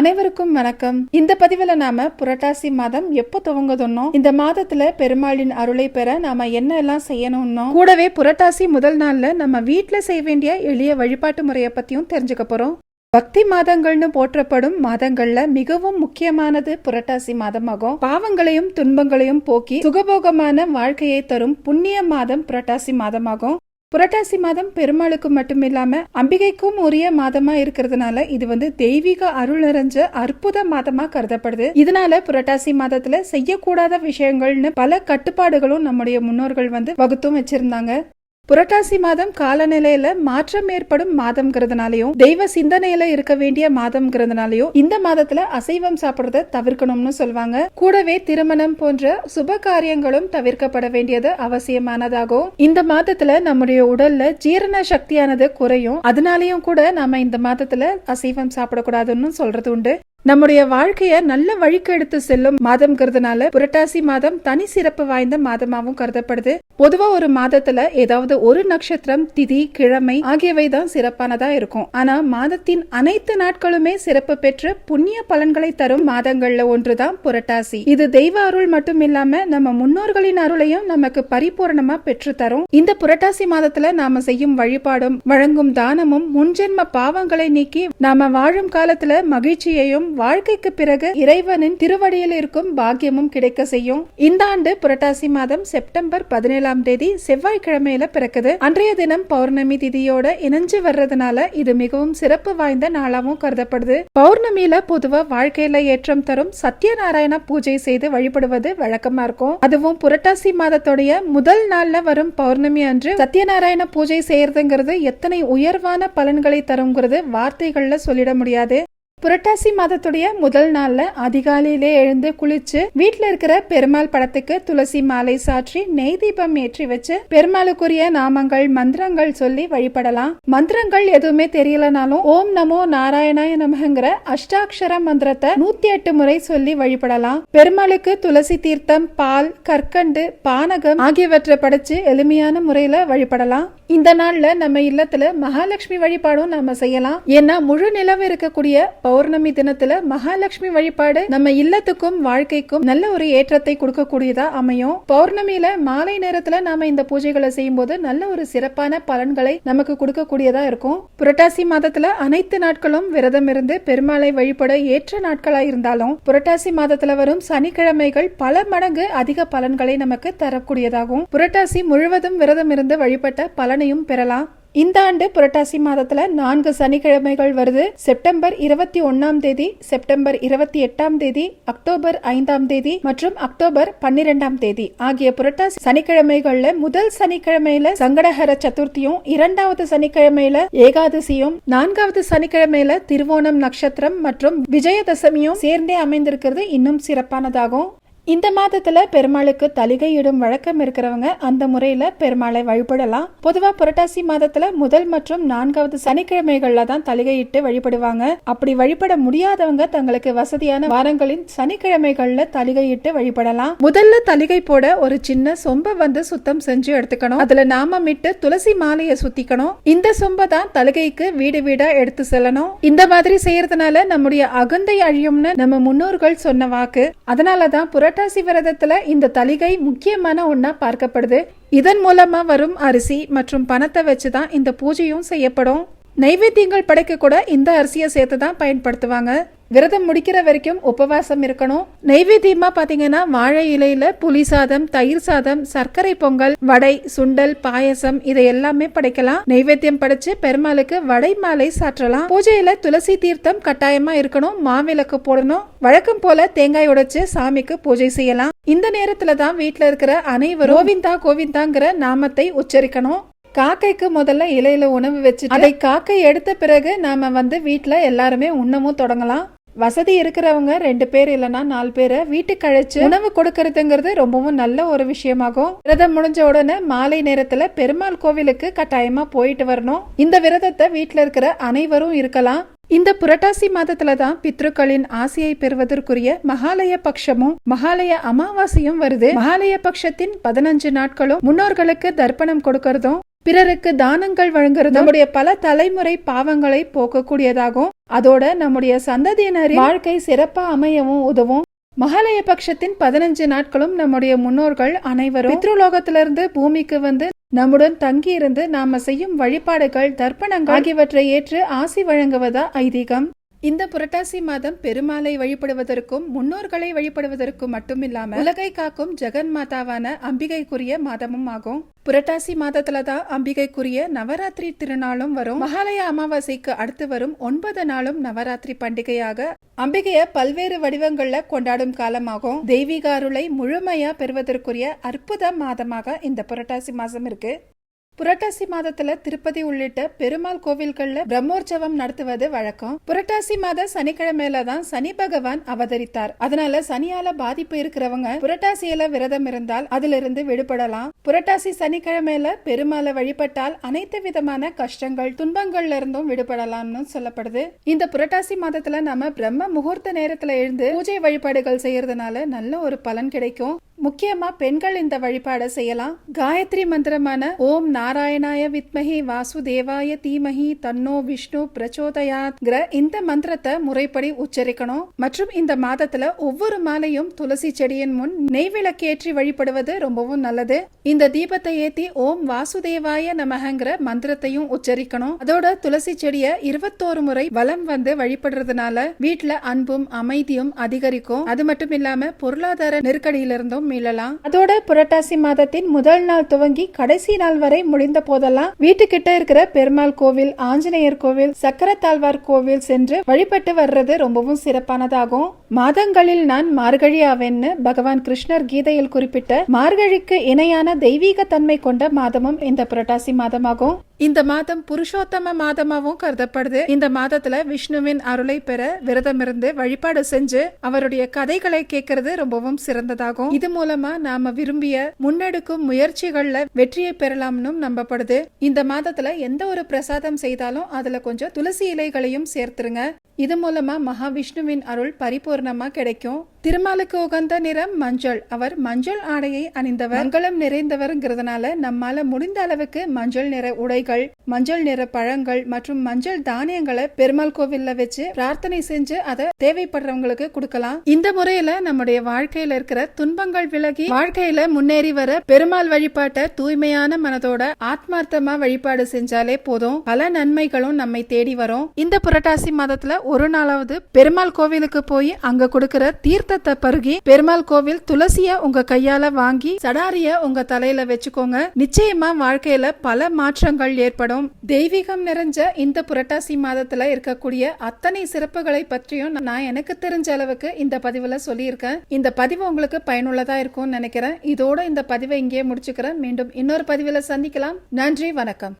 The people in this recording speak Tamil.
அனைவருக்கும் வணக்கம். இந்த பதிவுல நாம புரட்டாசி மாதம் எப்போ துவங்குதுன்னோ இந்த மாதத்துல பெருமாளின் அருளை பெற நாம என்ன எல்லாம் செய்யணும்னோ கூடவே புரட்டாசி முதல் நாள்ல நம்ம வீட்டுல செய்ய வேண்டிய எளிய வழிபாட்டு முறையை பத்தியும் தெரிஞ்சுக்க போறோம். பக்தி மாதங்கள்னு போற்றப்படும் மாதங்கள்ல மிகவும் முக்கியமானது புரட்டாசி மாதமாகும். பாவங்களையும் துன்பங்களையும் போக்கி சுகபோகமான வாழ்க்கையை தரும் புண்ணிய மாதம் புரட்டாசி மாதமாகும். புரட்டாசி மாதம் பெருமாளுக்கு மட்டுமில்லாம அம்பிகைக்கும் உரிய மாதமா இருக்கிறதுனால இது வந்து தெய்வீக அருள் நிறைஞ்ச அற்புத மாதமா கருதப்படுது. இதனால புரட்டாசி மாதத்துல செய்யக்கூடாத விஷயங்கள்னு பல கட்டுப்பாடுகளும் நம்முடைய முன்னோர்கள் வந்து வகுத்தும் வச்சிருந்தாங்க. புரட்டாசி மாதம் காலநிலையில மாற்றம் ஏற்படும் மாதம்ங்கிறதுனாலயும் தெய்வ சிந்தனையில இருக்க வேண்டிய மாதம்ங்கிறதுனாலையும் இந்த மாதத்துல அசைவம் சாப்பிடுறத தவிர்க்கணும்னு சொல்லுவாங்க கூடவே திருமணம் போன்ற சுப காரியங்களும் தவிர்க்கப்பட வேண்டியது அவசியமானதாகும். இந்த மாதத்துல நம்முடைய உடல்ல ஜீரண சக்தியானது குறையும். அதனாலயும் கூட நாம இந்த மாதத்துல அசைவம் சாப்பிடக்கூடாதுன்னு சொல்றது உண்டு. நம்முடைய வாழ்க்கைய நல்ல வழிக்கு எடுத்து செல்லும் மாதம்ங்கிறதுனால புரட்டாசி மாதம் தனி சிறப்பு வாய்ந்த மாதமாகவும் கருதப்படுது. பொதுவா ஒரு மாதத்துல ஏதாவது ஒரு நட்சத்திரம் திதி கிழமை ஆகியவை தான் சிறப்பானதா இருக்கும். ஆனா மாதத்தின் அனைத்து நாட்களுமே சிறப்பு பெற்று புண்ணிய பலன்களை தரும் மாதங்கள்ல ஒன்றுதான் புரட்டாசி. இது தெய்வ அருள் மட்டும் இல்லாம நம்ம முன்னோர்களின் அருளையும் நமக்கு பரிபூரணமா பெற்று தரும். இந்த புரட்டாசி மாதத்துல நாம செய்யும் வழிபாடும் வழங்கும் தானமும் முன்ஜென்ம பாவங்களை நீக்கி நாம வாழும் காலத்துல மகிழ்ச்சியையும் வாழ்க்கைக்கு பிறகு இறைவனின் திருவடியில் இருக்கும் பாக்கியமும் கிடைக்க செய்யும். இந்த ஆண்டு புரட்டாசி மாதம் செப்டம்பர் பதினேழாம் தேதி செவ்வாய்க்கிழமையில பிறக்குது. அன்றைய தினம் பௌர்ணமி திதியோட இணைஞ்சு வர்றதுனால இது மிகவும் சிறப்பு வாய்ந்த நாளாவும் கருதப்படுது. பௌர்ணமியில பொதுவா வாழ்க்கையில ஏற்றம் தரும் சத்யநாராயண பூஜை செய்து வழிபடுவது வழக்கமா இருக்கும். அதுவும் புரட்டாசி மாதத்துடைய முதல் நாள்ல வரும் பௌர்ணமி அன்று சத்யநாராயண பூஜை செய்யறதுங்கிறது எத்தனை உயர்வான பலன்களை தருங்கிறது வார்த்தைகள்ல சொல்லிட முடியாது. புரட்டாசி மாதத்துடைய முதல் நாள்ல அதிகாலையிலே எழுந்து குளிச்சு வீட்ல இருக்கிற பெருமாள் படத்துக்கு துளசி மாலை சாற்றி நெய் தீபம் ஏற்றி வச்சு பெருமாளுக்குரிய நாமங்கள் மந்திரங்கள் சொல்லி வழிபடலாம். மந்திரங்கள் எதுவுமே தெரியலனாலும் ஓம் நமோ நாராயணாய நமகங்கிற அஷ்டாட்சர மந்திரத்தை நூத்தி எட்டு முறை சொல்லி வழிபடலாம். பெருமாளுக்கு துளசி தீர்த்தம் பால் கற்கண்டு பானகம் ஆகியவற்றை படைச்சு எளிமையான முறையில வழிபடலாம். இந்த நாள்ல நம்ம இல்லத்துல மகாலட்சுமி வழிபாடும் நாம செய்யலாம். ஏன்னா முழு நிலவு இருக்கக்கூடிய பௌர்ணமி தினத்துல மகாலட்சுமி வழிபாடு நம்ம இல்லத்துக்கும் வாழ்க்கைக்கும் நல்ல ஒரு ஏற்றத்தை கொடுக்கக்கூடியதா அமையும். பௌர்ணமியில மாலை நேரத்துல நாம இந்த பூஜைகளை செய்யும் போது நல்ல ஒரு சிறப்பான பலன்களை நமக்கு கொடுக்கக்கூடியதா இருக்கும். புரட்டாசி மாதத்துல அனைத்து நாட்களும் விரதம் இருந்து பெருமாளை வழிபட ஏற்ற நாட்களா இருந்தாலும் புரட்டாசி மாதத்துல வரும் சனிக்கிழமைகள் பல மடங்கு அதிக பலன்களை நமக்கு தரக்கூடியதாகும். புரட்டாசி முழுவதும் விரதம் இருந்து வழிபட்ட பலனையும் பெறலாம். இந்த ஆண்டு புரட்டாசி மாதத்துல நான்கு சனிக்கிழமைகள் வருது. செப்டம்பர் இருபத்தி ஒன்னாம் தேதி செப்டம்பர் இருபத்தி எட்டாம் தேதி அக்டோபர் ஐந்தாம் தேதி மற்றும் அக்டோபர் பன்னிரெண்டாம் தேதி ஆகிய புரட்டாசி சனிக்கிழமைகள்ல முதல் சனிக்கிழமையில சங்கடஹர சதுர்த்தியும் இரண்டாவது சனிக்கிழமையில ஏகாதசியும் நான்காவது சனிக்கிழமையில திருவோணம் நட்சத்திரம் மற்றும் விஜயதசமியும் சேர்ந்தே அமைந்திருக்கிறது. இன்னும் சிறப்பானதாகும். இந்த மாதத்துல பெருமாளுக்கு தலிகையிடும் வழக்கம் இருக்கிறவங்க அந்த முறையில பெருமாளை வழிபடலாம். பொதுவா புரட்டாசி மாதத்துல முதல் மற்றும் நான்காவது சனிக்கிழமைகள்ல தான் தலிகையிட்டு வழிபடுவாங்க. அப்படி வழிபட முடியாதவங்க தங்களுக்கு வசதியான வாரங்களின் சனிக்கிழமைகள்ல தலிகையிட்டு வழிபடலாம். முதல்ல தலிகை போட ஒரு சின்ன சொம்ப வந்து சுத்தம் செஞ்சு எடுத்துக்கணும். அதுல நாம மிட்டு துளசி மாலையை சுத்திக்கணும். இந்த சொம்ப தான் தலிகைக்கு வீடு வீடா எடுத்து செல்லணும். இந்த மாதிரி செய்யறதுனால நம்முடைய அகந்தை அழியும்னு நம்ம முன்னோர்கள் சொன்ன வாக்கு. அதனாலதான் புர புரட்டாசி விரதத்துல இந்த தலிகை முக்கியமான ஒண்ணா பார்க்கப்படுது. இதன் மூலமா வரும் அரிசி மற்றும் பணத்தை வச்சுதான் இந்த பூஜையும் செய்யப்படும். நைவேத்தியங்கள் படைக்க கூட இந்த அரிசியை சேர்த்து தான் பயன்படுத்துவாங்க. விரதம் முடிக்கிற வரைக்கும் உபவாசம் இருக்கணும். நைவேத்தியமா பாத்தீங்கன்னா வாழை இலையில புளி சாதம் தயிர் சாதம் சர்க்கரை பொங்கல் வடை சுண்டல் பாயசம் இதை எல்லாமே படைக்கலாம். நைவேத்தியம் படைச்சு பெருமாளுக்கு வடை மாலை சாற்றலாம். பூஜையில துளசி தீர்த்தம் கட்டாயமா இருக்கணும். மாவிளக்கு போடணும். வழக்கம் போல தேங்காய் உடைச்சு சாமிக்கு பூஜை செய்யலாம். இந்த நேரத்துல தான் வீட்டுல இருக்கிற அனைவரும் கோவிந்தா கோவிந்தாங்கிற நாமத்தை உச்சரிக்கணும். காக்கைக்கு முதல்ல இலையில உணவு வச்சு அதை காக்கை எடுத்த பிறகு நாம வந்து வீட்டுல எல்லாருமே உண்ணவும் தொடங்கலாம். வசதி இருக்கிறவங்க ரெண்டு பேர் இல்லைன்னா நாலு பேரை வீட்டுக்கு அழைச்சு உணவு கொடுக்கறதுங்கிறது ரொம்பவும் நல்ல ஒரு விஷயமாகும். விரதம் முடிஞ்ச உடனே மாலை நேரத்துல பெருமாள் கோவிலுக்கு கட்டாயமா போயிட்டு வரணும். இந்த விரதத்தை வீட்டுல இருக்கிற அனைவரும் இருக்கலாம். இந்த புரட்டாசி மாதத்துல தான் பித்ருக்களின் ஆசையை பெறுவதற்குரிய மகாலய பட்சமும் மகாலய அமாவாசையும் வருது. மகாலய பட்சத்தின் பதினஞ்சு நாட்களும் முன்னோர்களுக்கு தர்ப்பணம் கொடுக்கறதும் பிறருக்கு தானங்கள் வழங்குறது நம்முடைய பல தலைமுறை பாவங்களை போக்கக்கூடியதாகும். அதோட நம்முடைய சந்ததியினரின் வாழ்க்கை சிறப்பா அமையவும் உதவும். மகாலய பட்சத்தின் பதினஞ்சு நாட்களும் நம்முடைய முன்னோர்கள் அனைவரும் பித்ருலோகத்திலிருந்து பூமிக்கு வந்து நம்முடன் தங்கி இருந்து நாம செய்யும் வழிபாடுகள் தர்ப்பணங்கள் ஆகியவற்றை ஏற்று ஆசி வழங்குவதா ஐதீகம். இந்த புரட்டாசி மாதம் பெருமாளை வழிபடுவதற்கும் முன்னோர்களை வழிபடுவதற்கும் மட்டுமில்லாம உலகை காக்கும் ஜெகன் மாதாவான அம்பிகைக்குரிய மாதமும் ஆகும். புரட்டாசி மாதத்துல தான் அம்பிகைக்குரிய நவராத்திரி திருநாளும் வரும். மகாலய அமாவாசைக்கு அடுத்து வரும் ஒன்பது நாளும் நவராத்திரி பண்டிகையாக அம்பிகைய பல்வேறு வடிவங்கள்ல கொண்டாடும் காலமாகும். தெய்வீக அருளை முழுமையா பெறுவதற்குரிய அற்புத மாதமாக இந்த புரட்டாசி மாசம் இருக்கு. புரட்டாசி மாதத்துல திருப்பதி உள்ளிட்ட பெருமாள் கோவில்கள்ல பிரம்மோற்சவம் நடத்துவது வழக்கம். புரட்டாசி மாத சனிக்கிழமையில தான் சனி பகவான் அவதரித்தார். அதனால சனியால பாதிப்பு இருக்கிறவங்க புரட்டாசியில விரதம் இருந்தால் அதிலிருந்து விடுபடலாம். புரட்டாசி சனிக்கிழமையில பெருமாளை வழிபட்டால் அனைத்து விதமான கஷ்டங்கள் துன்பங்கள்ல இருந்தும் விடுபடலாம்னு சொல்லப்படுது. இந்த புரட்டாசி மாதத்துல நாம பிரம்ம முகூர்த்த நேரத்துல எழுந்து பூஜை வழிபாடுகள் செய்யறதுனால நல்ல ஒரு பலன் கிடைக்கும். முக்கியமா பெண்கள் இந்த வழிபாடை செய்யலாம். காயத்ரி மந்திரமான ஓம் நாராயணாய வித்மஹி வாசுதேவாய தீமஹி தன்னோ விஷ்ணு பிரச்சோதயாத் இந்த மந்திரத்தை முறைப்படி உச்சரிக்கணும். மற்றும் இந்த மாதத்துல ஒவ்வொரு மாலையும் துளசி செடியின் முன் நெய்விளக்கேற்றி வழிபடுவது ரொம்பவும் நல்லது. இந்த தீபத்தை ஏத்தி ஓம் வாசுதேவாய நமகங்கிற மந்திரத்தையும் உச்சரிக்கணும். அதோட துளசி செடிய இருபத்தோரு முறை வலம் வந்து வழிபடுறதுனால வீட்டுல அன்பும் அமைதியும் அதிகரிக்கும். அது மட்டும் இல்லாம பொருளாதார நெருக்கடியிலிருந்தும் மீளலாம். அதோட புரட்டாசி மாதத்தின் முதல் நாள் துவங்கி கடைசி நாள் வரை முடிந்த போதெல்லாம் வீட்டுக்கிட்ட இருக்கிற பெருமாள் கோவில் ஆஞ்சநேயர் கோவில் சக்கரத்தாழ்வார் கோவில் சென்று வழிபட்டு வர்றது ரொம்பவும் சிறப்பானதாகும். மாதங்களில் நான் மார்கழி ஆவேன்னு பகவான் கிருஷ்ணர் கீதையில் குறிப்பிட்ட மார்கழிக்கு இணையான தெய்வீக தன்மை கொண்ட மாதமும் இந்த புரட்டாசி மாதமாகும். இந்த மாதம் புருஷோத்தம மாதமாகவும் கருதப்படுது. இந்த மாதத்துல விஷ்ணுவின் அருளை பெற விரதமிருந்து வழிபாடு செஞ்சு அவருடைய கதைகளை கேட்கறது ரொம்பவும் சிறந்ததாகும். இது மூலமா நாம விரும்பிய முன்னெடுக்கும் முயற்சிகள்ல வெற்றியை பெறலாம்னு நம்பப்படுது. இந்த மாதத்துல எந்த ஒரு பிரசாதம் செய்தாலும் அதுல கொஞ்சம் துளசி இலைகளையும் சேர்த்துருங்க. இது மூலமா மகாவிஷ்ணுவின் அருள் பரிபூர்ணமா கிடைக்கும். திருமாலுக்கு உகந்த நிறம் மஞ்சள். அவர் மஞ்சள் ஆடையை அணிந்தவர். மங்களம் நிறைந்தவர்ங்கிறதுனால நம்மால முடிந்த அளவுக்கு மஞ்சள் நிற உடைகள் மஞ்சள் நிற பழங்கள் மற்றும் மஞ்சள் தானியங்களை பெருமாள் கோவில்ல வச்சு பிரார்த்தனை செஞ்சு அதை தேவைப்படுறவங்களுக்கு கொடுக்கலாம். இந்த முறையில நம்முடைய வாழ்க்கையில இருக்கிற துன்பங்கள் விலகி வாழ்க்கையில முன்னேறி வர பெருமாள் வழிபாட்டை தூய்மையான மனதோட ஆத்மார்த்தமா வழிபாடு செஞ்சாலே போதும். பல நன்மைகளும் நம்மை தேடி வரும். இந்த புரட்டாசி மாதத்துல ஒரு நாளாவது பெருமாள் கோவிலுக்கு போய் அங்க கொடுக்கிற தீர்த்தத்தை பருகி பெருமாள் கோவில் துளசிய உங்க கையால வாங்கி சடாரிய உங்க தலையில வச்சுக்கோங்க. நிச்சயமா வாழ்க்கையில பல மாற்றங்கள் ஏற்படும். தெய்வீகம் நிறைஞ்ச இந்த புரட்டாசி மாதத்துல இருக்கக்கூடிய அத்தனை சிறப்புகளை பற்றியும் நான் எனக்கு தெரிஞ்ச அளவுக்கு இந்த பதிவுல சொல்லியிருக்கேன். இந்த பதிவு உங்களுக்கு பயனுள்ளதா இருக்கும்னு நினைக்கிறேன். இதோட இந்த பதிவை இங்கேயே முடிச்சுக்கிறேன். மீண்டும் இன்னொரு பதிவுல சந்திக்கலாம். நன்றி வணக்கம்.